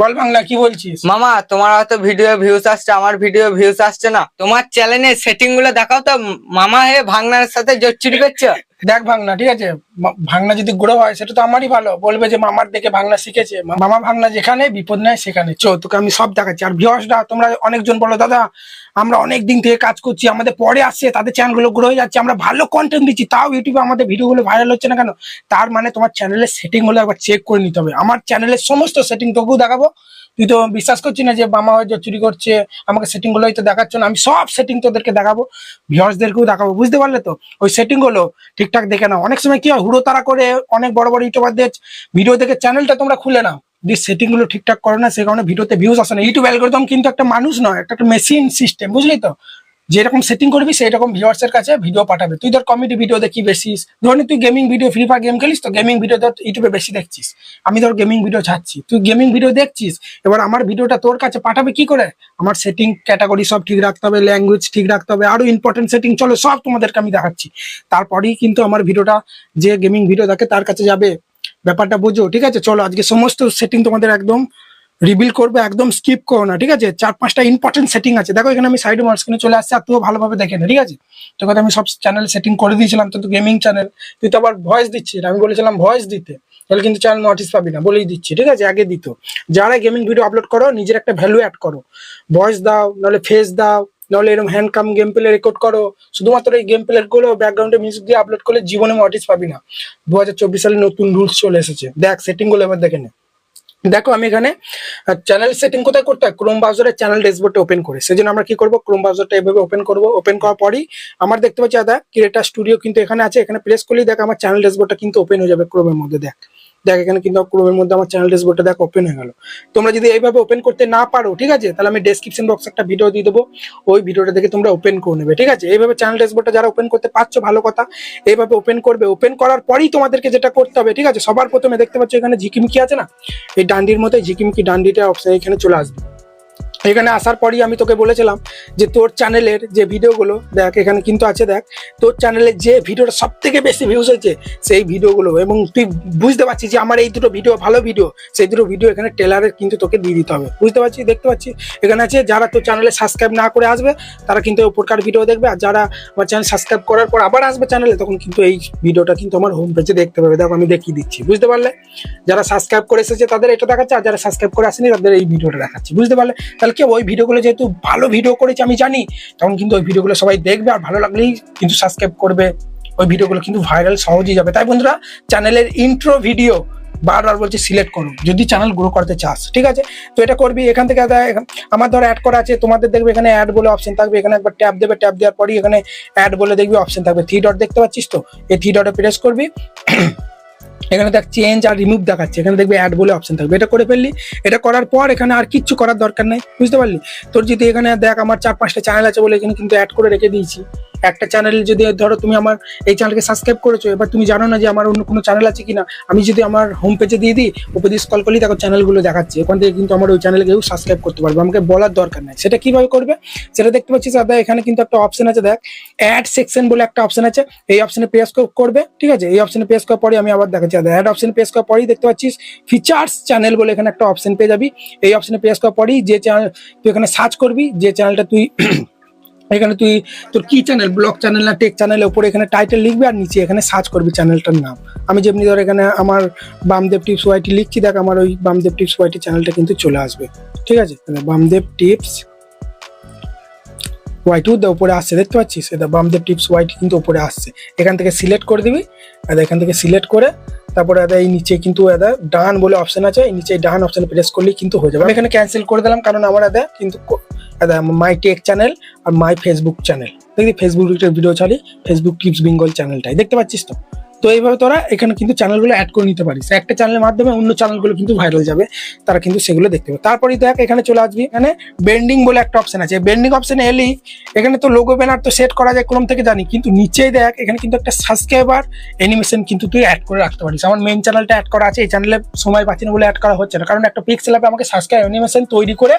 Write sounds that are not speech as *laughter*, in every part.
বল বাংলা, কি বলছিস? মামা, তোমার হয়তো ভিডিও ভিউজ আসছে, আমার ভিডিও ভিউজ আসছে না। তোমার চ্যানেলে সেটিংগুলো দেখাও তো, মামা হে ভাঙনার সাথে জোচ্চুরি করছ দেখ ভাঙনা, ঠিক আছে? ভাঙনা যদি গ্রো হয়, সেটা তো আমারই ভালো। বলবে যে মামার দেখে ভাঙনা শিখেছে। মামা ভাঙনা যেখানে, বিপদ নাই সেখানে। চো, তোকে আমি সব দেখাচ্ছি। আর ভিওসরা তোমরা অনেকজন বলো, দাদা, আমরা অনেক দিন থেকে কাজ করছি, আমাদের পরে আসছে, তাদের চ্যানেলগুলো গ্রো হয়ে যাচ্ছে, আমরা ভালো কন্টেন্ট দিচ্ছি। তাও ইউটিউবে আমাদের ভিডিওগুলো ভাইরাল হচ্ছে না কেন? তার মানে তোমার চ্যানেলের সেটিংগুলো একবার চেক করে নিতে হবে। আমার চ্যানেলের সমস্ত সেটিং তোকেও দেখাবো। তুই তো বিশ্বাস করছি না যে মামা হয়তো চুরি করছে, আমাকে সেটিংগুলো হয়তো দেখাচ্ছ না, আমি সব সেটিং তোদেরকে দেখাবো ভিউয়ার্সদেরকেও দেখাবো, বুঝতে পারলে তো? ওই সেটিংগুলো ঠিকঠাক দেখে নাও। অনেক সময় কি হয়, হুড়ো তারা করে অনেক বড় বড় ইউটিউবারদের ভিডিও দেখে চ্যানেলটা তোমরা খুলে নাও। দিয়ে সেটিংগুলো ঠিকঠাক করে না, সে কারণে ভিডিওতে ভিউজ আসে না। ইউটিউব অ্যালগোরিদম কিন্তু একটা মানুষ নয়, একটা মেশিন সিস্টেম বুঝলি তো? যেরকম সেটিং করবি সেই রকম ভিউয়ার্স এর কাছে ভিডিও পাঠাবে। তুই ধর কমেডি ভিডিও দেখি বেশিস। ধর তুই gaming video free fire game খেলিস, তো গেমিং ভিডিও ধর ইউটিউবে বেশি দেখছিস। আমি ধর গেমিং ভিডিও ছাড়ছি। তুই গেমিং ভিডিও দেখছিস, এবার আমার ভিডিওটা তোর কাছে পাঠাবে কি করে? আমার সেটিং ক্যাটাগরি সব ঠিক রাখতে হবে ল্যাঙ্গুয়েজ ঠিক রাখতে হবে, আরও ইম্পর্টেন্ট সেটিং চলো সব তোমাদেরকে আমি দেখাচ্ছি। তারপরেই কিন্তু আমার ভিডিওটা যে গেমিং ভিডিও দেখে তার কাছে যাবে। ব্যাপারটা বোঝো, ঠিক আছে? চলো আজকে সমস্ত সেটিং তোমাদের একদম রিভিল করবে, একদম স্কিপ করো না, ঠিক আছে? চার পাঁচটা ইম্পর্টেন্ট সেটিং আছে। দেখো, এখানে আমি সাইড মার্কসকিনে চলে আসছে, আর তুইও ভালোভাবে দেখে না, ঠিক আছে? তোকে আমি সব চ্যানেল সেটিং করে দিয়েছিলাম, তো গেমিং চ্যানেল তুই তো আবার ভয়েস দিচ্ছিস, আমি বলেছিলাম ভয়েস দিতে। তাহলে কিন্তু চ্যানেল নোটিস পাবি না, বলেই দিচ্ছি, ঠিক আছে? আগে দিত। যারা গেমিং ভিডিও আপলোড করো, নিজের একটা ভ্যালু অ্যাড করো। ভয়েস দাও, নাহলে ফেস দাও, নাহলে এরকম hand cam game play record করো। শুধুমাত্র এই গেম প্লে গুলো ব্যাকগ্রাউন্ডে মিউজিক দিয়ে আপলোড করলে জীবনে নোটিস পাবি না। দু হাজার চব্বিশ সালে নতুন রুলস চলে এসেছে। দেখ সেটিংগুলো এবার দেখে নে। দেখো, আমি এখানে চ্যানেল সেটিং কোথায় করতে হয়? ক্রোম ব্রাউজারের চ্যানেল ড্যাশবোর্ডটা ওপেন করে। সেজন্য আমরা কি করব? ক্রোম ব্রাউজারটা এভাবে ওপেন করব। ওপেন করার পরই আমার দেখতে পাচ্ছি দাদা ক্রিয়েটার স্টুডিও কিন্তু এখানে আছে। এখানে প্রেস করলেই দেখ, আমার চ্যানেল ড্যাশবোর্ডটা কিন্তু ওপেন হয়ে যাবে ক্রোমের মধ্যে, দেখ। দেখ এখানে কিন্তু ক্রোমের মধ্যে আমার চ্যানেল ড্যাশবোর্ডটা দেখ ওপেন হয়ে গেল। তোমরা যদি এইভাবে ওপেন করতে না পারো, ঠিক আছে? তাহলে আমি ডেসক্রিপশন বক্সে একটা ভিডিও দিয়ে দেবো। ওই ভিডিওটা দেখে তোমরা ওপেন করে নেবে, ঠিক আছে? এইভাবে চ্যানেল ড্যাশবোর্ডটা যারা ওপেন করতে পারছ, ভালো কথা। এইভাবে ওপেন করবে ওপেন করার পরেই তোমাদেরকে যেটা করতে হবে, ঠিক আছে? সবার প্রথমে দেখতে পাচ্ছ এখানে ঝিকিমিকি আছে না? এই ডান্ডির মতোই ঝিকিমিকি ডান্ডিটা অপশন এখানে চলে আসবে। এখানে আসার পরই আমি তোকে বলেছিলাম যে তোর চ্যানেলের যে ভিডিওগুলো, দেখ, এখানে কিন্তু আছে, দেখ, তোর চ্যানেলে যে ভিডিওটা সব থেকে বেশি ভিউজ হয়েছে, সেই ভিডিওগুলো এবং তুই বুঝতে পারছিস যে আমার এই দুটো ভিডিও ভালো ভিডিও, সেই দুটো ভিডিও এখানে টেলারের কিন্তু তোকে দিয়ে দিতে হবে। বুঝতে পারছিস? দেখতে পাচ্ছি এখানে আছে, যারা তোর চ্যানেলে সাবস্ক্রাইব না করে আসবে, তারা কিন্তু উপরকার ভিডিও দেখবে, আর যারা আমার চ্যানেল সাবস্ক্রাইব করার পর আবার আসবে চ্যানেলে তখন কিন্তু এই ভিডিওটা কিন্তু আমার হোম পেজে দেখতে পাবে। দেখো, আমি দেখিয়ে দিচ্ছি। বুঝতে পারলে? যারা সাবস্ক্রাইব করে এসেছে, তাদের এটা দেখাচ্ছে, আর যারা সাবস্ক্রাইব করে আসেনি, তাদের এই ভিডিওটা দেখাচ্ছি। বুঝতে পারলে? তাহলে কি ওই ভিডিওগুলো যেহেতু ভালো ভিডিও করেছে, আমি জানি, তখন কিন্তু ওই ভিডিওগুলো সবাই দেখবে আর ভালো লাগলেই কিন্তু সাবস্ক্রাইব করবে। ওই ভিডিওগুলো কিন্তু ভাইরাল সহজেই যাবে। তাই বন্ধুরা চ্যানেলের ইন্ট্রো ভিডিও বারবার বলছি সিলেক্ট করো। যদি চ্যানেল গ্রো করতে চাস, ঠিক আছে? তো এটা করবি, এখান থেকে আমার ধর অ্যাড করা আছে, তোমাদের দেখবে এখানে অ্যাড বলে অপশন থাকবে, এখানে একবার ট্যাপ দেবে ট্যাপ দেওয়ার পরই এখানে অ্যাড বলে দেখবি অপশন থাকবে। থ্রি ডট দেখতে পাচ্ছিস তো? এই থ্রি ডটে প্রেস করবি। এখানে দেখ চেঞ্জ আর রিমুভ দেখাচ্ছে। এখানে দেখবি অ্যাড বলে অপশন থাকবে। এটা করে ফেললি, এটা করার পর এখানে আর কিচ্ছু করার দরকার নেই। বুঝতে পারলি? তোর যদি এখানে দেখ আমার চার পাঁচটা চ্যানেল আছে বলে এখানে কিন্তু অ্যাড করে রেখে দিয়েছি। একটা চ্যানেল যদি ধরো তুমি আমার এই চ্যানেলকে সাবস্ক্রাইব করেছ, এবার তুমি জানো না যে আমার অন্য কোনো চ্যানেল আছে কিনা, আমি যদি আমার হোম পেজে দিয়ে দিই উপর দিয়ে করলেই দেখো চ্যানেলগুলো দেখাচ্ছে। ওখান থেকে কিন্তু আমার ওই চ্যানেলে কেউ সাবস্ক্রাইব করতে পারবে আমাকে বলার দরকার নাই। সেটা কীভাবে করবে? সেটা দেখতে পাচ্ছিস দাদা এখানে কিন্তু একটা অপশন আছে, দেখ অ্যাড সেকশন বলে একটা অপশন আছে। এই অপশনে প্রেস করবে, ঠিক আছে? এই অপশনে প্রেস করার পরে আমি আবার দেখাচ্ছি। দাদা অ্যাড অপশনে প্রেস করার পরেই দেখতে পাচ্ছিস ফিচার্স চ্যানেল বলে এখানে একটা অপশন পেয়ে যাবি। এই অপশনে প্রেস করার পরেই যে চ্যানেল তুই এখানে সার্চ করবি, যে চ্যানেলটা তুই এখানে তুই, তোর কি চ্যানেল ব্লগ চ্যানেল না টেক চ্যানেলের উপরে এখানে টাইটেল লিখবি আর নিচে এখানে সার্চ করবি চ্যানেলটার নাম। আমি যেমনি ধর এখানে আমার বামদেব টিপস ওয়াইটি লিখছি, দেখ আমার ওই বামদেব টিপস ওয়াইটি চ্যানেলটা কিন্তু চলে আসবে। ঠিক আছে? তাহলে বামদেব টিপস ওয়াইটি উপরে আসছে, দেখতে পাচ্ছিস? এটা বামদেব টিপস ওয়াইটি কিন্তু উপরে আসছে। এখান থেকে সিলেক্ট করে দিবি, আর এখান থেকে সিলেক্ট করে তারপরে দাদা এই নিচে কিন্তু দাদা ডান বলে অপশন আছে, এই নিচে ডান অপশনে প্রেস করলেই কিন্তু হয়ে যাবে। আমি এখানে ক্যান্সেল করে দিলাম, কারণ আমার দাদা কিন্তু মাই টেক চ্যানেল আর মাই ফেসবুক চ্যানেল দেখি ফেসবুক ভিডিও চালি ফেসবুক টিপস বেঙ্গল চ্যানেলটাই দেখতে পাচ্ছিস তো? তো এইভাবে তোরা এখানে কিন্তু চ্যানেলগুলো অ্যাড করে নিতে পারিস। একটা চ্যানেলের মাধ্যমে অন্য চ্যানেলগুলো কিন্তু ভাইরাল যাবে, তারা কিন্তু সেগুলো দেখতে পাবে। তারপরেই দেখ, এখানে চলে আসবি। এখানে বেন্ডিং বলে একটা অপশন আছে। বেন্ডিং অপশনে এলেই এখানে তো লোগো ব্যানার তো সেট করা যায় ক্রম থেকে জানি। কিন্তু নিচেই দেখ, এখানে কিন্তু একটা সাবস্ক্রাইবার অ্যানিমেশন কিন্তু তুই অ্যাড করে রাখতে পারিস। আমার মেন চ্যানেলটা অ্যাড করা আছে, এই চ্যানেলে সময় পাচ্ছি না বলে অ্যাড করা হচ্ছে না। কারণ একটা পিক্সেল অ্যাপে আমাকে সাবস্ক্রাইব অ্যানিমেশন তৈরি করে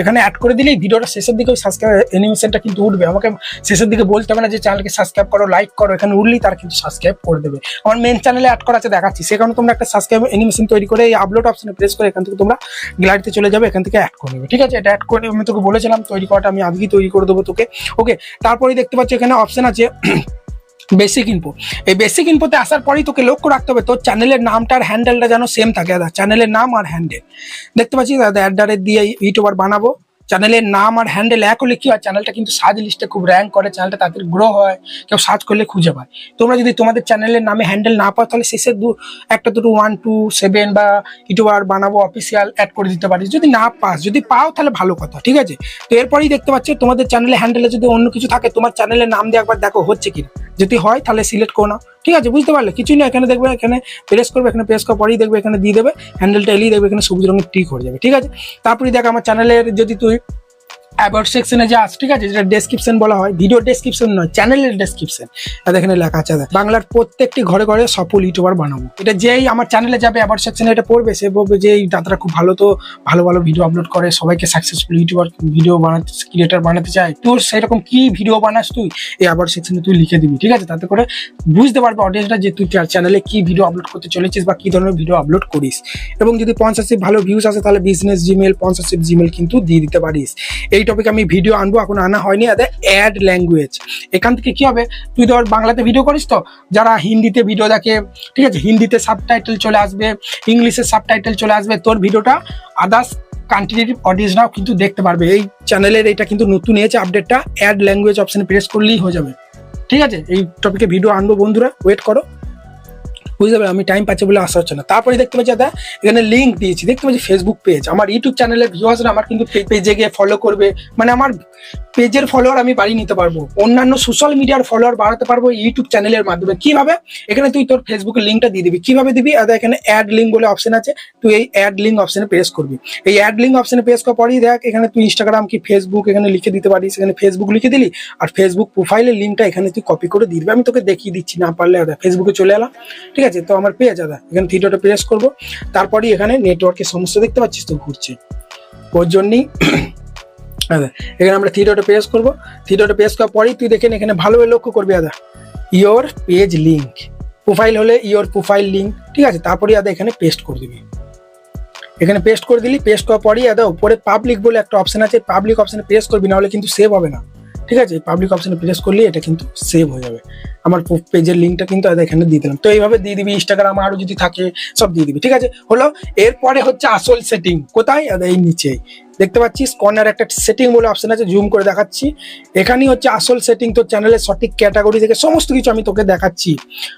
এখানে অ্যাড করে দিলেই ভিডিওটা শেষের দিকে ওই সাবস্ক্রাইব অ্যানিমেশনটা কিন্তু উঠবে। আমাকে শেষের দিকে বলতে হবে না যে চ্যানেলকে সাবস্ক্রাইব করো লাইক করো, এখানে উঠলেই তারা কিন্তু সাবস্ক্রাইব করে দেবে। করবে আমার মেন চ্যানেলে অ্যাড করা আছে, দেখাচ্ছি। সেখানে তোমরা একটা সাবস্ক্রাইব অ্যানিমেশন তৈরি করে এই আপলোড অপশনে প্রেস করে এখান থেকে তোমরা গ্যালারিতে চলে যাবে, এখান থেকে অ্যাড করে নেবে। ঠিক আছে? এটা অ্যাড করে, আমি তোকে বলেছিলাম, তৈরি করাটা আমি আজকেই তৈরি করে দেবো তোকে। ওকে তারপরেই দেখতে পাচ্ছ এখানে অপশন আছে *clears throat* বেসিক ইনপো এই বেসিক ইনপোতে আসার পরেই তোকে লক্ষ্য রাখতে হবে, তোর চ্যানেলের নামটা আর হ্যান্ডেলটা যেন সেম থাকে, দাদা। চ্যানেলের নাম আর হ্যান্ডেল দেখতে পাচ্ছি, দাদা অ্যাডারের দিয়ে ইউটিউবার বানাবো। চ্যানেলের নাম আর হ্যান্ডেল এক হলে কি হয়? চ্যানেলটা কিন্তু সার্চ লিস্টে খুব র্যাঙ্ক করে চ্যানেলটা তাদের গ্রো হয়, কেউ সার্চ করলে খুঁজে পায়। তোমরা যদি তোমাদের চ্যানেলের নামে হ্যান্ডেল না পাও, তাহলে শেষের দু, একটা, দুটো ওয়ান টু সেভেন বা ইউটিউবার বানাবো অফিসিয়াল অ্যাড করে দিতে পারিস। যদি না পাস, যদি পাও তাহলে ভালো কথা, ঠিক আছে? তো এরপরেই দেখতে পাচ্ছ, তোমাদের চ্যানেলে হ্যান্ডেলে যদি অন্য কিছু থাকে, তোমার চ্যানেলের নাম দিয়ে একবার দেখো হচ্ছে কিনা। যদি হয় তাহলে সিলেক্ট করো না। ঠিক আছে, বুঝতে পারলে। কিছুই না, এখানে দেখবে, এখানে প্রেস করবে, এখানে প্রেস করার পরেই দেখবে, এখানে দিয়ে দেবে। হ্যান্ডেলটা এলিয়ে দেখবে এখানে সবুজ রঙের টিক হয়ে যাবে, ঠিক আছে? তারপরে দেখ, আমার চ্যানেলের যদি তুই অ্যাবাউট সেকশনে যাস ঠিক আছে? যেটা ডেসক্রিপশন বলা হয় ভিডিও ডেসক্রিপশন নয় চ্যানেলের ডেসক্রিপশন এখানে লেখা আছে বাংলার প্রত্যেকটি ঘরে ঘরে সফল ইউটিউবার বানাবো। এটা যেই আমার চ্যানেলে যাবে অ্যাবাউট সেকশনে এটা পড়বে, সে বলবে যে এই দাদারা খুব ভালো তো, ভালো ভালো ভিডিও আপলোড করে, সবাইকে সাকসেসফুল ইউটিউবার ভিডিও বানাতে ক্রিয়েটার বানাতে চায়। তোর সেরকম কি ভিডিও বানাস তুই? এই অ্যাবাউট সেকশনে তুই লিখে দিবি, ঠিক আছে? তাতে করে বুঝতে পারবে অডিয়েন্সটা যে তুই চ্যানেলে কি ভিডিও আপলোড করতে চলেছিস বা কি ধরনের ভিডিও আপলোড করিস। এবং যদি স্পন্সরশিপ ভালো ভিউজ আসে, তাহলে বিজনেস জিমেল স্পন্সরশিপ জিমেল কিন্তু দিয়ে দিতে পারিস। এই টপিকে আমি ভিডিও আনব, এখন আনা হয়নি আদে অ্যাড ল্যাঙ্গুয়েজ এখান থেকে কি হবে? তুই ধর বাংলাতে ভিডিও করিস তো? যারা হিন্দিতে ভিডিও দেখে, ঠিক আছে? হিন্দিতে সাবটাইটেল চলে আসবে, ইংলিশে সাবটাইটেল চলে আসবে, তোর ভিডিওটা আদার্স কান্ট্রির অডিয়েন্সরাও কিন্তু দেখতে পারবে। এই চ্যানেলের এটা কিন্তু নতুন এসেছে আপডেটটা অ্যাড ল্যাঙ্গুয়েজ অপশনে প্রেস করলেই হয়ে যাবে। ঠিক আছে? এই টপিকে ভিডিও আনব বন্ধুরা ওয়েট করো। বুঝতে পারবে আমি টাইম পাচ্ছি বলে আসা হচ্ছে না। তারপরে দেখতে পাচ্ছি, দাদা, এখানে লিঙ্ক দিয়েছি। দেখতে পাচ্ছি ফেসবুক পেজ আমার ইউটিউব চ্যানেলের ভিউয়ার্সরা আমার কিন্তু পেজে গিয়ে ফলো করবে। মানে আমার পেজের ফলোয়ার আমি বাড়িয়ে নিতে পারব। অন্যান্য সোশ্যাল মিডিয়ার ফলোয়ার বাড়াতে পারব ইউটিউব চ্যানেলের মাধ্যমে। কীভাবে? এখানে তুই তোর ফেসবুকের লিঙ্কটা দিয়ে দিবি। কীভাবে দিবি? আদা এখানে অ্যাড লিঙ্ক বলে অপশন আছে। তুই এই অ্যাড লিঙ্ক অপশনে প্রেস করবি। এই অ্যাড লিঙ্ক অপশনে প্রেস করার পরেই দেখ, এখানে তুই ইনস্টাগ্রাম কি ফেসবুক এখানে লিখে দিতে পারিস। এখানে ফেসবুক লিখে দিলি আর ফেসবুক প্রোফাইলের লিঙ্কটা এখানে তুই কপি করে দিয়ে দিবি। আমি তোকে দেখিয়ে দিচ্ছি, না পারলে ফেসবুকে চলে এলাম। ঠিক আছে? তো আমার পেয়ে দাদা এখানে থিয়েটারটা প্রেস করব, তারপরেই এখানে নেটওয়ার্কের সমস্যা দেখতে পাচ্ছিস তো, ঘুরছে। ওর জন্যই দাদা *clears throat* এখানে আমরা থিয়েটারটা প্রেস করব। থিয়েটারটা প্রেস করার পরেই তুই দেখেন এখানে ভালোভাবে লক্ষ্য করবি দাদা ইয়োর পেজ লিঙ্ক প্রোফাইল হলে ইয়োর প্রোফাইল লিঙ্ক ঠিক আছে? তারপরেই দাদা এখানে পেস্ট করে দিবি। এখানে পেস্ট করে দিলি পেস্ট করার পরেই দাদা উপরে পাবলিক বলে একটা অপশন আছে পাবলিক অপশানে প্রেস করবি না হলে কিন্তু সেভ হবে না। ঠিক আছে? পাবলিক অপশনে প্রেস করলে এটা কিন্তু সেভ হয়ে যাবে। আমার পেজের লিঙ্কটা কিন্তু এখানে দিয়ে দিলাম। তো এইভাবে দিয়ে দিবি ইনস্টাগ্রাম আরও যদি থাকে, সব দিয়ে দিবি, ঠিক আছে? হলো, এরপরে হচ্ছে আসল সেটিং কোথায়? এই নিচে দেখতে পাচ্ছিস? কর্নার একটা সেটিং বলে অপশন আছে জুম করে দেখাচ্ছি। এখানেই হচ্ছে আসল সেটিং তোর চ্যানেলের সঠিক ক্যাটাগরি থেকে সমস্ত কিছু আমি তোকে দেখাচ্ছি।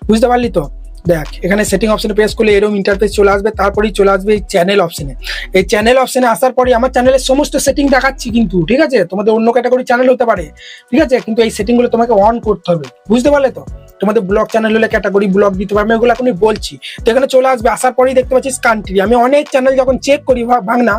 বুঝতে পারলি তো? দেখ, এখানে সেটিং অপশনে প্রেস করলে এরকম ইন্টারফেস চলে আসবে, তারপরেই চলে আসবে এই চ্যানেল অপশনে এই চ্যানেল অপশনে আসার পরে আমার চ্যানেলের সমস্ত সেটিং দেখাচ্ছি কিন্তু, ঠিক আছে? তোমাদের অন্য ক্যাটাগরি চ্যানেল হতে পারে, ঠিক আছে? কিন্তু এই সেটিংগুলো তোমাকে অন করতে হবে, বুঝতে পারলে তো? তোমাদের ব্লগ চ্যানেল হলে ক্যাটাগরি ব্লগ দিতে পারবে এগুলো এখনই বলছি। তো এখানে চলে আসবে, আসার পরেই দেখতে পাচ্ছিস কান্ট্রি আমি অনেক চ্যানেল যখন চেক করি বাংলা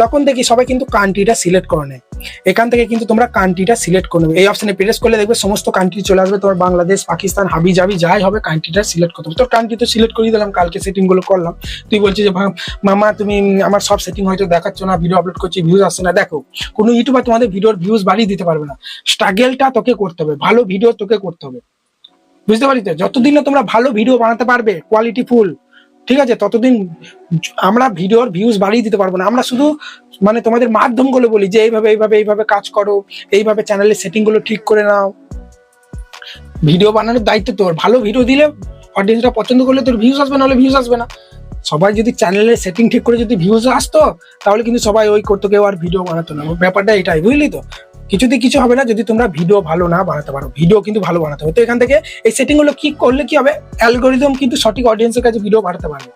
তখন দেখি সবাই কিন্তু কান্ট্রিটা সিলেক্ট করে নেয়। এখান থেকে কিন্তু তোমরা কান্ট্রিটা সিলেক্ট করে নেবে। এই অপশানে প্রেস করলে দেখবে সমস্ত কান্ট্রি চলে আসবে। তোমার বাংলাদেশ, পাকিস্তান হাবি জাবি যাই হবে কান্ট্রিটা সিলেক্ট করতে হবে। তোর কান্ট্রি তো সিলেক্ট করে দিলাম, কালকে সেটিংগুলো করলাম। তুই বলছিস যে মামা, তুমি আমার সব সেটিং হয়তো দেখাচ্ছ না ভিডিও আপলোড করছি ভিউজ আসছে না। দেখো, কোনো ইউটিউবার তোমাদের ভিডিওর ভিউজ বাড়িয়ে দিতে পারবে না। স্ট্রাগেলটা তোকে করতে হবে, ভালো ভিডিও তোকে করতে হবে। বুঝতে পারি তো? যতদিন না তোমরা ভালো ভিডিও বানাতে পারবে কোয়ালিটি ফুল ঠিক আছে? ততদিন আমরা ভিডিওর ভিউজ বাড়িয়ে দিতে পারব না। আমরা শুধু মানে তোমাদের মাধ্যমগুলো বলি যে, এইভাবে এইভাবে এইভাবে কাজ করো, এইভাবে চ্যানেলের সেটিংগুলো ঠিক করে নাও। ভিডিও বানানোর দায়িত্ব তোর। ভালো ভিডিও দিলে অডিয়েন্সরা পছন্দ করলে তোর ভিউজ আসবে, নাহলে ভিউজ আসবে না। সবাই যদি চ্যানেলের সেটিং ঠিক করে যদি ভিউজ আসতো, তাহলে কিন্তু সবাই ওই করতো, কেউ আর ভিডিও বানাতো না। ব্যাপারটা এটাই, বুঝলি তো? কিছুতে কিছু হবে না যদি তোমরা ভিডিও ভালো না বানাতে পারো। ভিডিও কিন্তু ভালো বানাতে হবে। তো এখান থেকে এই সেটিংগুলো কি করলে কি হবে? অ্যালগোরিদম কিন্তু সঠিক অডিয়েন্সের কাছে ভিডিও বাড়াতে পারবে।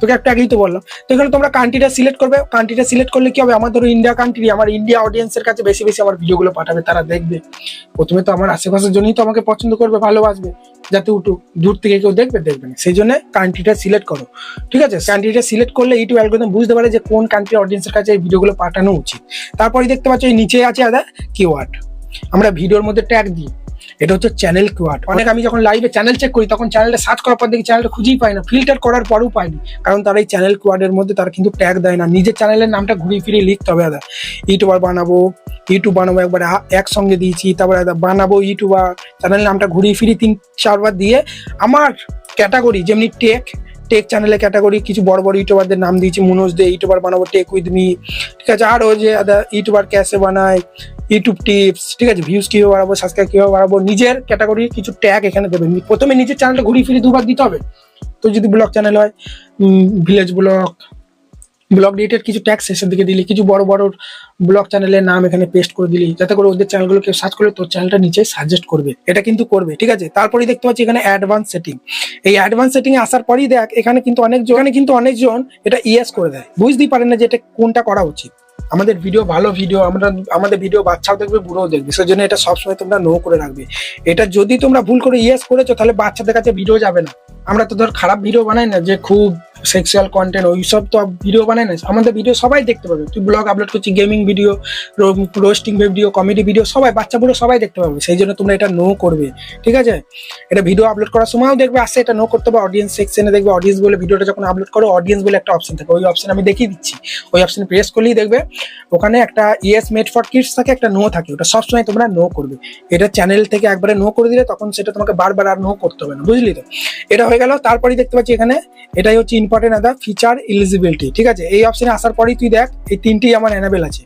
তোকে একটা আগেই তো বললাম। তো এখানে তোমরা কান্ট্রিটা সিলেক্ট করবে। কান্ট্রিটা সিলেক্ট করলে কি হবে? আমার ধরো ইন্ডিয়া কান্ট্রি আমার ইন্ডিয়া অডিয়েন্সের কাছে বেশি বেশি আমার ভিডিওগুলো পাঠাবে, তারা দেখবে। প্রথমে তো আমার আশেপাশের জন্যই তো আমাকে পছন্দ করবে, ভালোবাসবে। যাতে উঠু দূর থেকে কেউ দেখবে দেখবে না। সেই জন্য কান্ট্রিটা সিলেক্ট করো। ঠিক আছে? কান্ট্রিটা সিলেক্ট করলে ইউটিউব অ্যালগোরিদম বুঝতে পারে যে কোন কান্ট্রি অডিয়েন্সের কাছে এই ভিডিওগুলো পাঠানো উচিত। তারপরে দেখতে পাচ্ছ এই নিচে আছে আদা কিওয়ার্ড আমরা ভিডিওর মধ্যে ট্যাগ দিই। এটা হচ্ছে চ্যানেল কিওয়ার্ড অনেক আমি যখন লাইভে চ্যানেল চেক করি, তখন চ্যানেলটা সার্চ করার পর দেখি চ্যানেলটা খুঁজেই পাই না। ফিল্টার করার পরেও পাইনি। কারণ তারা এই চ্যানেল কোয়াডের মধ্যে তারা কিন্তু ট্যাগ দেয় না। নিজের চ্যানেলের নামটা ঘুরিয়ে ফিরিয়ে লিখতে হবে দাদা ইউটিউবার বানাবো ইউটিউব বানাবো, একবার একসঙ্গে দিয়েছি, তারপরে বানাবো ইউটিউবার চ্যানেল নামটা ঘুরিয়ে ফিরিয়ে তিন, চারবার দিয়ে আমার ক্যাটাগরি যেমনি টেক টেক চ্যানেলে ক্যাটাগরি কিছু বড় বড় ইউটিউবারদের নাম দিয়েছি মনোজ দে ইউটিউবার বানাবো টেক উইথ মি ঠিক আছে, আরও যে ইউটিউবার ক্যাশে বানায় ইউটিউব টিপস ঠিক আছে? ভিউজ কীভাবে বাড়াবো সাবস্ক্রাইব কীভাবে বাড়াবো, নিজের ক্যাটাগরি কিছু ট্যাগ এখানে দেবেন। প্রথমে নিজের চ্যানেলটা ঘুরিয়ে ফিরে দুবার দিতে হবে। তো যদি ব্লগ চ্যানেল হয় ভিলেজ ব্লগ ব্লগ রিলেটেড কিছু ট্যাগ শেষের দিকে দিলি, কিছু বড় বড় ব্লগ চ্যানেলের নাম এখানে পেস্ট করে দিলি, যাতে করে ওদের চ্যানেলগুলো কেউ সার্চ করলে তোর চ্যানেলটা নিচে সাজেস্ট করবে। এটা কিন্তু করবে, ঠিক আছে? তারপরেই দেখতে পাচ্ছি এখানে অ্যাডভান্স সেটিং এই অ্যাডভান্স সেটিং এ আসার পরেই দেখ, এখানে কিন্তু অনেক এখানে কিন্তু অনেকজন এটা ইয়েস করে দেয়। বুঝতেই পারেন না যে এটা কোনটা করা উচিত। আমাদের ভিডিও ভালো ভিডিও আমরা, আমাদের ভিডিও বাচ্চাও দেখবে, বুড়োও দেখবে। সেই জন্য এটা সবসময় তোমরা নো করে রাখবে। এটা যদি তোমরা ভুল করে ইয়েস করেছ, তাহলে বাচ্চাদের কাছে ভিডিও যাবে না। আমরা তো ধর খারাপ ভিডিও বানাই না যে খুব সেক্সুয়াল কন্টেন্ট ওইসব তো ভিডিও বানায় না। আমাদের ভিডিও সবাই দেখতে পাবে। তুই ব্লগ আপলোড করছিস gaming video roasting video comedy video সবাই, বাচ্চা বুড়ো সবাই দেখতে পাবে। সেই জন্য তোমরা এটা নো করবে। ঠিক আছে? এটা ভিডিও আপলোড করার সময়ও দেখবে, আসছে এটা নো করতে হবে অডিয়েন্স সেকশনে দেখবে অডিয়েন্স বলে ভিডিওটা যখন আপলোড করো অডিয়েন্স বলে একটা অপশন থাকে। ওই অপশন আমি দেখিয়ে দিচ্ছি। ওই অপশন প্রেস করলেই দেখবে, ওখানে একটা ইয়েস মেড ফর কিডস থাকে, একটা নো থাকে। ওটা সবসময় তোমরা নো করবে। এটা চ্যানেল থেকে একবারে নো করে দিলে তখন সেটা তোমাকে বারবার আর নো করতে হবে না। বুঝলি তো? এটা হয়ে গেল। তারপরেই দেখতে পাচ্ছি এখানে, এটাই হচ্ছে ইম্পর্টেন্ট আদার ফিচার এলিজিবিলিটি ঠিক আছে? এই অপশনে আসার পরেই তুই দেখ, এই তিনটেই আমার অ্যানাবেল আছে।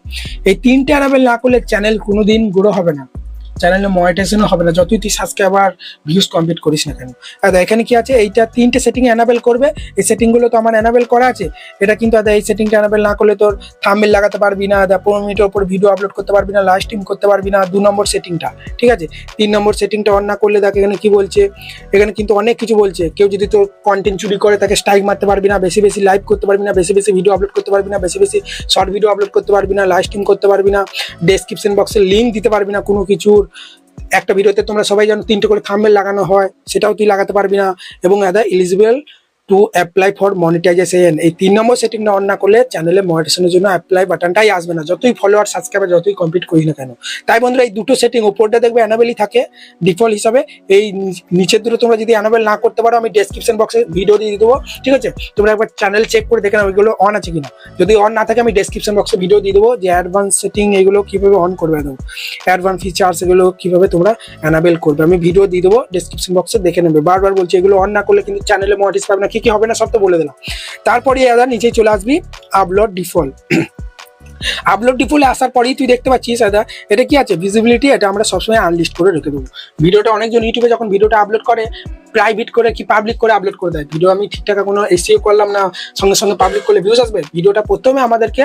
এই তিনটে অ্যানাবেল না করলে চ্যানেল কোনোদিন গ্রো হবে না। চ্যানেলে মনিটাইজেশনও হবে না। যতই তুই সাবস্ক্রাইবার ভিউজ কমপ্লিট করিস না কেন। আদা এখানে কি আছে? এইটা তিনটে সেটিং এনাবেল করবে। এই সেটিংগুলো তো আমার এনাবেল করা আছে। এটা কিন্তু আদা এই সেটিংটা এনাবেল না করলে তোর থাম্বেল লাগাতে পারবি না। আদা পনেরো মিনিটের উপর ভিডিও আপলোড করতে পারবি না লাইভ স্ট্রিম করতে পারবি না। দু নম্বর সেটিংটা ঠিক আছে? তিন নম্বর সেটিংটা অন না করলে দেখ, এখানে কি বলছে? এখানে কিন্তু অনেক কিছু বলছে। কেউ যদি তোর কন্টেন্ট চুরি করে, তাকে স্ট্রাইক মারতে পারবি না, বেশি বেশি লাইভ করতে পারবি না, বেশি বেশি ভিডিও আপলোড করতে পারবি না, বেশি বেশি শর্ট ভিডিও আপলোড করতে পারবি না লাইভ স্ট্রিম করতে পারবি না ডেসক্রিপশন বক্সে লিঙ্ক দিতে পারবি না কোনো কিছুর একটা ভিডিওতে তোমরা সবাই জানো তিনটে করে থাম্বেল লাগানো হয়, সেটাও তুই লাগাতে পারবি না। এবং আদা eligible to apply for monetization এই তিন নম্বর সেটিংটা অন না করলে চ্যানেলে মনিটাইজেশনের জন্য অ্যাপ্লাই বাটনটাই আসবে না। যতই ফলোয়ার সাবস্ক্রাইবার যতই কমপ্লিট করি না কেন। তাই বন্ধুরা, এই দুটো সেটিং উপরটা দেখবে অ্যানাবেলই থাকে ডিফল্ট হিসাবে। এই নিচের দুটো তোমরা যদি অ্যানাবেল না করতে পারো, আমি ডেসক্রিপশন বক্সে ভিডিও দিয়ে দেবো, ঠিক আছে? তোমরা একবার চ্যানেল চেক করে দেখে নাও ওইগুলো অন আছে কিনা। যদি অন না থাকে, আমি ডেসক্রিপশন বক্সে ভিডিও দিয়ে দেবো যে অ্যাডভান্স সেটিং এগুলো কীভাবে অন করবে একদম। অ্যাডভান্স ফিচার্স এগুলো কীভাবে তোমরা অ্যানাবেল করবে। আমি ভিডিও দিয়ে দেবো ডেসক্রিপশন বক্সে দেখে নেবে। বারবার বলছি, এগুলো অন না করলে কিন্তু চ্যানেলে মনিটাইজ পাবে না। কি কি হবে না সব তো বলে দিলাম। তারপরে দাদা নিচে চলে আসবি আপলোড ডিফল্ট। আপলোড ডিফল্টে আসার পরেই তুই দেখতে পাচ্ছিস দাদা এটা কি আছে? ভিজিবিলিটি এটা আমরা সবসময় আনলিস্ট করে রেখে দেবো। ভিডিওটা অনেকজন ইউটিউবে যখন ভিডিওটা আপলোড করে প্রাইভেট করে কি পাবলিক করে আপলোড করে দেয়। ভিডিও আমি ঠিকঠাক কোনো এসিও করলাম না, সঙ্গে সঙ্গে পাবলিক করলে ভিউজ আসবে। ভিডিওটা প্রথমে আমাদেরকে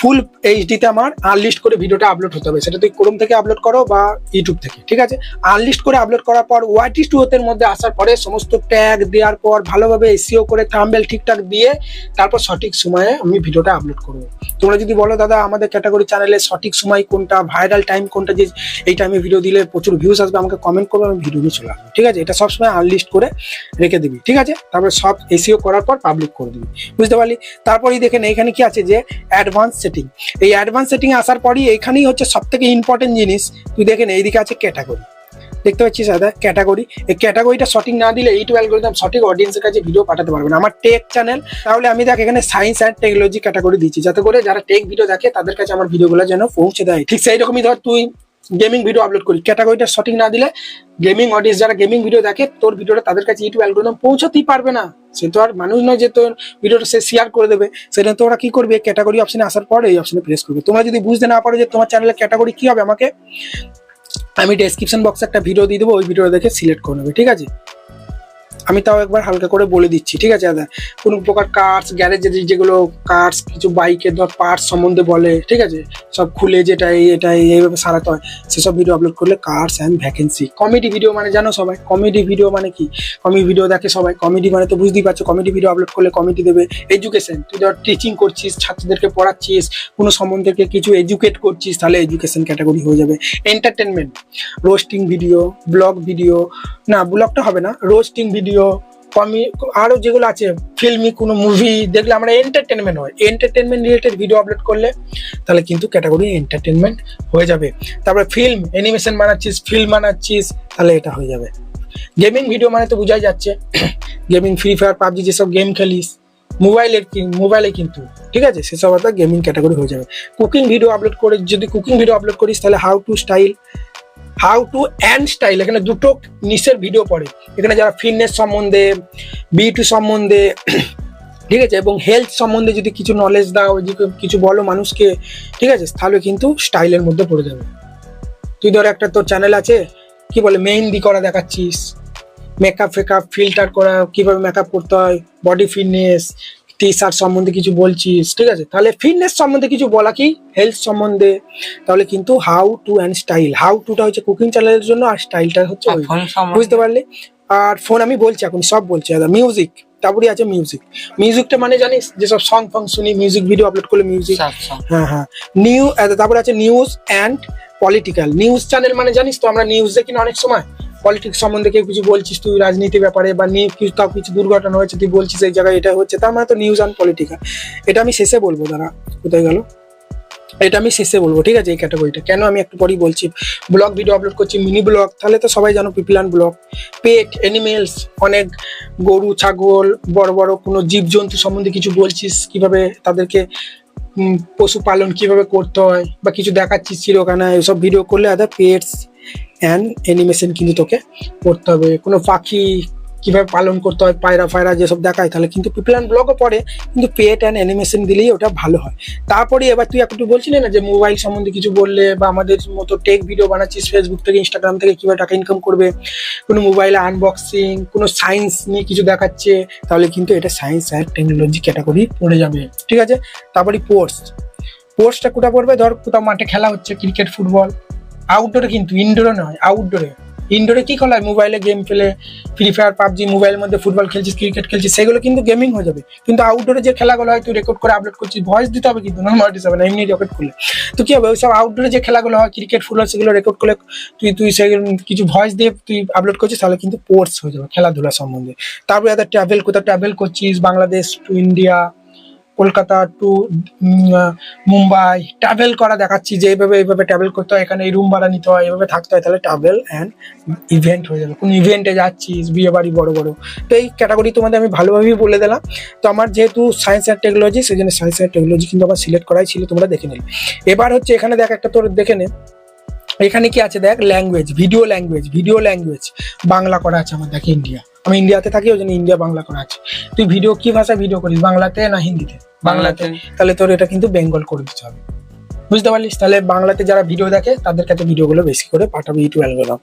ফুল এইচডিতে আমার আনলিস্ট করে ভিডিওটা আপলোড হতে হবে। সেটা তুই ক্রোম থেকে আপলোড করো বা ইউটিউব থেকে, ঠিক আছে? আনলিস্ট করে আপলোড করার পর ওয়াইটি টুয়ের মধ্যে আসার পরে সমস্ত ট্যাগ দেওয়ার পর ভালোভাবে এসিও করে থাম্বেল ঠিকঠাক দিয়ে তারপর সঠিক সময়ে আমি ভিডিওটা আপলোড করব। তোমরা যদি বলো, দাদা, আমাদের ক্যাটাগরি চ্যানেলে সঠিক সময় কোনটা ভাইরাল টাইম কোনটা, যে এই টাইমে ভিডিও দিলে প্রচুর ভিউজ আসবে, আমাকে কমেন্ট করবে, আমি ভিডিও নিয়ে চলে আসব। ঠিক আছে? এটা সবসময় আনলিস্ট করে রেখে দিবি, ঠিক আছে? তারপর সব এসিও করার পর পাবলিক করে দিবি। বুঝতে পারলি? তারপরেই দেখেন এখানে কি আছে যে অ্যাডভান্স সেটিং এই অ্যাডভান্স সেটিং আসার পরই এখানেই হচ্ছে সব থেকে ইম্পর্টেন্ট জিনিস। তুই দেখেন এইদিকে আছে ক্যাটাগরি দেখতে পাচ্ছিস দাদা? ক্যাটাগরি এই ক্যাটাগরিটা সঠিক না দিলে এই টুয়েলভ অ্যালগোরিদম সঠিক অডিয়েন্সের কাছে ভিডিও পাঠাতে পারবে না। আমার টেক চ্যানেল তাহলে আমি দেখ এখানে সায়েন্স অ্যান্ড টেকনোলজি ক্যাটাগরি দিচ্ছি। যাতে করে যারা টেক ভিডিও দেখে, তাদের কাছে আমার ভিডিওগুলো যেন পৌঁছে দেয়। ঠিক সেই রকমই ধর তুই গেমিং ভিডিও আপলোড করি। ক্যাটাগরিটা সঠিক না দিলে গেমিং অডিয়েন্স যারা গেমিং ভিডিও দেখে, তোর ভিডিওটা তাদের কাছে ইউটিউব অ্যালগোরিদম পৌঁছাতেই পারবে না। সে তো আর মানুষ নয় যে তোর ভিডিওটা সে শেয়ার করে দেবে। সেটা তো ওরা কি করবে? ক্যাটাগরি অপশানে আসার পর এই অপশানে প্রেস করবে। তোমরা যদি বুঝতে না পারো যে তোমার চ্যানেলে ক্যাটাগরি কি হবে আমাকে, আমি ডেসক্রিপশন বক্সে একটা ভিডিও দিয়ে দেবো। ওই ভিডিও দেখে সিলেক্ট করে নেবে। ঠিক আছে? আমি তাও একবার হালকা করে বলে দিচ্ছি, ঠিক আছে দাদা? কোনো প্রকার কার্স গ্যারেজের যেগুলো কার্স কিছু বাইকের ধর পার্টস সম্বন্ধে বলে, ঠিক আছে? সব খুলে যেটা এটা এইভাবে সারাতে হয়। সেসব ভিডিও আপলোড করলে cars and vacancy comedy video মানে জানো সবাই? কমেডি ভিডিও মানে কি? কমেডি ভিডিও দেখে সবাই। কমেডি মানে তো বুঝতেই পারছ কমেডি ভিডিও আপলোড করলে কমেডি দেবে। এডুকেশন তুই ধর টিচিং করছিস, ছাত্রদেরকে পড়াচ্ছিস, কোনো সম্বন্ধে কিছু এডুকেট করছিস, তাহলে এডুকেশন ক্যাটাগরি হয়ে যাবে। Entertainment roasting video vlog video না ব্লগটা হবে না। রোস্টিং ভিডিও কমি, আরও যেগুলো আছে ফিল্মি কোনো মুভি দেখলে আমরা এন্টারটেনমেন্ট হয়। এন্টারটেনমেন্ট রিলেটেড ভিডিও আপলোড করলে তাহলে কিন্তু ক্যাটাগরি এন্টারটেনমেন্ট হয়ে যাবে। তারপরে ফিল্ম অ্যানিমেশন বানাচ্ছিস ফিল্ম বানাচ্ছিস, তাহলে এটা হয়ে যাবে। গেমিং ভিডিও মানে তো বোঝাই যাচ্ছে। গেমিং ফ্রি ফায়ার পাবজি যেসব গেম খেলিস মোবাইলের মোবাইলে কিন্তু, ঠিক আছে? সেসব একটা গেমিং ক্যাটাগরি হয়ে যাবে। কুকিং ভিডিও আপলোড করে, যদি কুকিং ভিডিও আপলোড করিস, তাহলে how to style how to and style এখানে দুটো নিচের ভিডিও পড়ে। এখানে যারা ফিটনেস সম্বন্ধে বিউটি সম্বন্ধে, ঠিক আছে, এবং হেলথ সম্বন্ধে যদি কিছু নলেজ দাও যদি কিছু বলো মানুষকে, ঠিক আছে, তাহলে কিন্তু স্টাইলের মধ্যে পড়ে যাবে। তুই ধর একটা তোর চ্যানেল আছে, কি বলে, মেহেন্দি করা দেখাচ্ছিস মেকআপ ফেকআপ ফিল্টার করা, কীভাবে মেকআপ করতে হয় বডি ফিটনেস টি শার্ট সম্বন্ধে কিছু বলছিস ঠিক আছে? তাহলে ফিটনেস সম্বন্ধে কিছু বলা কি? হেলথ সম্বন্ধে। তাহলে কিন্তু how to and style how টুটা হচ্ছে কুকিং চ্যানেলের জন্য আর স্টাইলটা হচ্ছে। বুঝতে পারলে? আর ফোন আমি বলছি এখন সব বলছি। দাদা মিউজিক তারপরে আছে মিউজিক মিউজিকটা মানে জানিস যেসব সং ফং শুনি মিউজিক ভিডিও আপলোড করলে মিউজিক হ্যাঁ হ্যাঁ। নিউ তারপরে আছে news and political news channel মানে জানিস তো আমরা নিউজ দেখি না অনেক সময়? পলিটিক্স সম্বন্ধে কেউ কিছু বলছিস তুই, রাজনীতি ব্যাপারে বা নিয়ে কিছু কাউ কিছু দুর্ঘটনা হয়েছে, তুই বলছিস এই জায়গায় এটা হচ্ছে, তার মানে তো নিউজ অ্যান্ড পলিটিক্যাল এটা আমি শেষে বলব, দাঁড়া, কোথায় গেল? এটা আমি শেষে বলব, ঠিক আছে, এই ক্যাটাগরিটা কেন আমি একটু পরেই বলছি? ব্লগ ভিডিও আপলোড করছি মিনি ব্লগ তাহলে তো সবাই জানো পিপিলান ব্লগ পেট অ্যানিমেলস অনেক গরু, ছাগল, বড় বড় কোনো জীবজন্তু সম্বন্ধে কিছু বলছিস? কীভাবে তাদেরকে পশুপালন কীভাবে করতে হয়? বা কিছু দেখাচ্ছিস চিরকানা এসব ভিডিও করলে আদার পেটস অ্যান্ড অ্যানিমেশন কিন্তু তোকে করতে হবে। কোনো পাখি কীভাবে পালন করতে হয়, পায়রা ফায়রা যেসব দেখায়, তাহলে কিন্তু পিপলান ব্লগও পড়ে, কিন্তু পেট অ্যান্ড অ্যানিমেশন দিলেই ওটা ভালো হয়। তারপরে এবার তুই একটু বলছিলি না যে মোবাইল সম্বন্ধে কিছু বললে বা আমাদের মতো টেক ভিডিও বানাচ্ছিস ফেসবুক থেকে ইনস্টাগ্রাম থেকে কীভাবে টাকা ইনকাম করবে, কোনো মোবাইলে আনবক্সিং কোনো সায়েন্স নিয়ে কিছু দেখাচ্ছে, তাহলে কিন্তু এটা সায়েন্স অ্যান্ড টেকনোলজি ক্যাটাগরি পড়ে যাবে। ঠিক আছে? তারপরে পোস্ট পোস্টটা কোথা পড়বে? ধর কোথাও মাঠে খেলা হচ্ছে ক্রিকেট ফুটবল আউটডোরে কিন্তু ইনডোরে নয় আউটডোরে ইনডোরে কি খেলা হয় মোবাইলে গেম খেলে ফ্রি ফায়ার পাবজি মোবাইলের মধ্যে ফুটবল খেলছিস ক্রিকেট খেলছিস, সেগুলো কিন্তু গেমিং হয়ে যাবে। কিন্তু আউটডোরে যে খেলাগুলো হয়, তুই রেকর্ড করে আপলোড করছিস ভয়েস দিতে হবে কিন্তু নর্মাল হিসাবে না, এমনি রেকর্ড করলে। তো কি হবে, ওইসব আউটডোরে যে খেলাগুলো হয় ক্রিকেট ফুটবল সেগুলো রেকর্ড করলে তুই তুই সেগুলো কিছু ভয়েস দিয়ে তুই আপলোড করছিস, তাহলে কিন্তু পোর্টস হয়ে যাবে, খেলাধুলা সম্বন্ধে। তারপরে এদের ট্রাভেল কোথাও ট্রাভেল করছিস Bangladesh to India Kolkata to Mumbai travel করা দেখাচ্ছি যে এইভাবে এইভাবে ট্রাভেল করতে হয়। এখানে এই রুম ভাড়া নিতে হয় এইভাবে থাকতে হয়। তাহলে ট্রাভেল অ্যান্ড ইভেন্ট হয়ে যাবে। কোন ইভেন্টে যাচ্ছিস, বিয়ে বাড়ি বড় বড়। তো এই ক্যাটাগরি তোমাদের আমি ভালোভাবেই বলে দিলাম। তো আমার যেহেতু সায়েন্স অ্যান্ড টেকনোলজি সেই জন্য সায়েন্স অ্যান্ড টেকনোলজি কিন্তু আমার সিলেক্ট করাই ছিল, তোমরা দেখে নিলে। এবার হচ্ছে এখানে দেখ একটা তোর দেখে নে। এখানে কি আছে দেখ? Language video language video language Bangla করা আছে আমার দেখ ইন্ডিয়া আমি ইন্ডিয়াতে থাকি ওই জন্য ইন্ডিয়া বাংলা করা আছে। তুই ভিডিও কি ভাষায় ভিডিও করিস? বাংলাতে না হিন্দিতে? বাংলাতে। তাহলে তোর এটা কিন্তু বেঙ্গল করে দিতে হবে। বুঝতে পারলিস? তাহলে বাংলাতে যারা ভিডিও দেখে তাদের কাছে ভিডিওগুলো বেশি করে পাঠাবে ইউটিউব অ্যালগোরিদম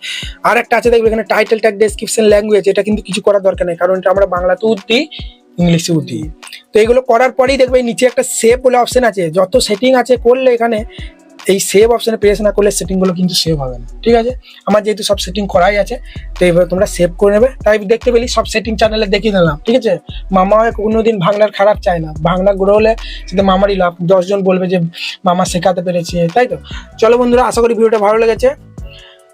আর একটা আছে দেখবে এখানে টাইটেল ট্যাগ ডেসক্রিপশন ল্যাঙ্গুয়েজ এটা কিন্তু কিছু করার দরকার নেই কারণ এটা আমরা বাংলাতেও দিই ইংলিশেও দিই তো এগুলো করার পরেই দেখবে নিচে একটা সেভ বলে অপশন আছে। যত সেটিং আছে করলে এখানে এই সেভ অপশানে প্রেস না করলে সেটিংগুলো কিন্তু সেভ হবে না। ঠিক আছে? আমার যেহেতু সব সেটিং করাই আছে তো এবার তোমরা সেভ করে নেবে। তাই দেখতে পেলি সব সেটিং চ্যানেলে দেখিয়ে দিলাম। ঠিক আছে? মামা কোনোদিন ভাঙনার খারাপ চায় না। ভাঙনা গ্রো হলে সেটা মামারই লাভ। দশজন বলবে যে মামা শেখাতে পেরেছে। তাই তো? চলো বন্ধুরা আশা করি ভিডিওটা ভালো লেগেছে।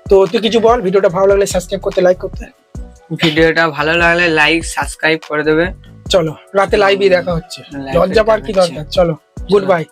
তো তুই কিছু বল ভিডিওটা ভালো লাগলে সাবস্ক্রাইব করতে লাইক করতে। ভিডিওটা ভালো লাগলে লাইক সাবস্ক্রাইব করে দেবে। চলো রাতে লাইভই দেখা হচ্ছে। লজ্জা পার কি দরকার? চলো গুড বাই